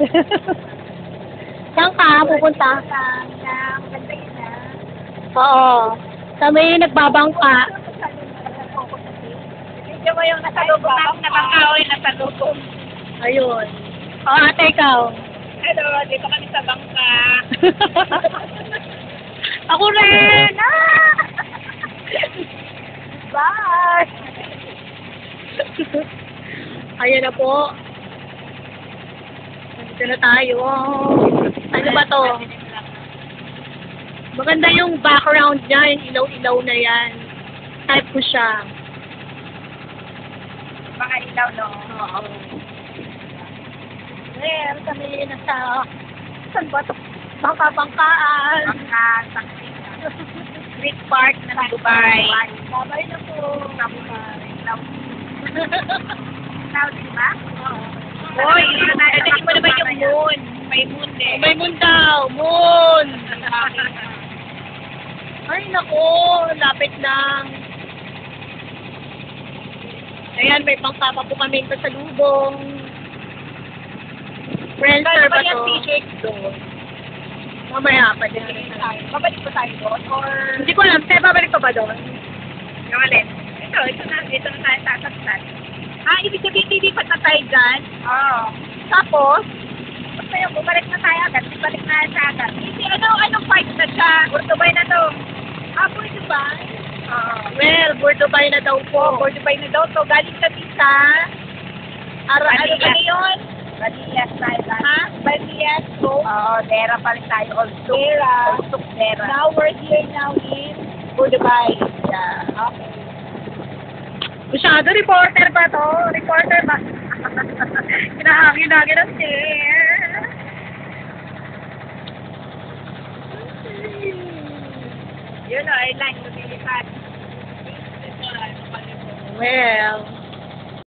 Saan ka pupunta? Ah. Oo. Sa may nagbabangka. Video mo yung nasalubong na nabangkaw yung nasalubong. Ayun. O, ate, ikaw. Hello, dito kami sa bangka. Ako rin! Ah! Bye! Ayan na po. Nandito na tayo. Ano ba to? Maganda yung background niya, yung ilaw-ilaw na yan. Type ko siya. Mga ilaw, no? Oo. Well, kami nasa saan ba to? Bangka-bangkaan. Bangka, taxi. Street Park na Dubai. Babay na po. Dubai. Ilaw. Ilaw, di ba? Oy, narinig mo naman yung moon. May moon din. May moon daw. Moon. Ay, nako. Lapit lang. Ayan, may bangka pa po kami sa salubong. Friendster Kaya ba ba yung to? t-shirt doon? Mamaya pa din. Babalik pa tayo doon? Or... Hindi ko alam. Kaya babalik ka ba doon? Alin? Ito, ito na, ito na tayo sasaktan. Ah, ibig sabihin hindi pa na tayo dyan? Oo. Tapos, basta yung bumalik na tayo agad, bumalik na sa agad. Hindi, ano, anong part na siya? Urtubay na to. Ah, Urtubay? Oo. Well, Bordobay na daw po. Urtubay na daw to. Galing kami sa... Ara, ano, Baniyas. ano yun? Baniyas tayo. Ha? Baniyas. So, Oo, Dera pa rin tayo. Olsuk. Dera. Olsuk, Dera. Now, we're here now in Urtubay. Yeah. Okay. Masyado reporter ba to? Reporter ba? Kinahangin-hangin ang chair. Yun o, airline, lumilipad. Well,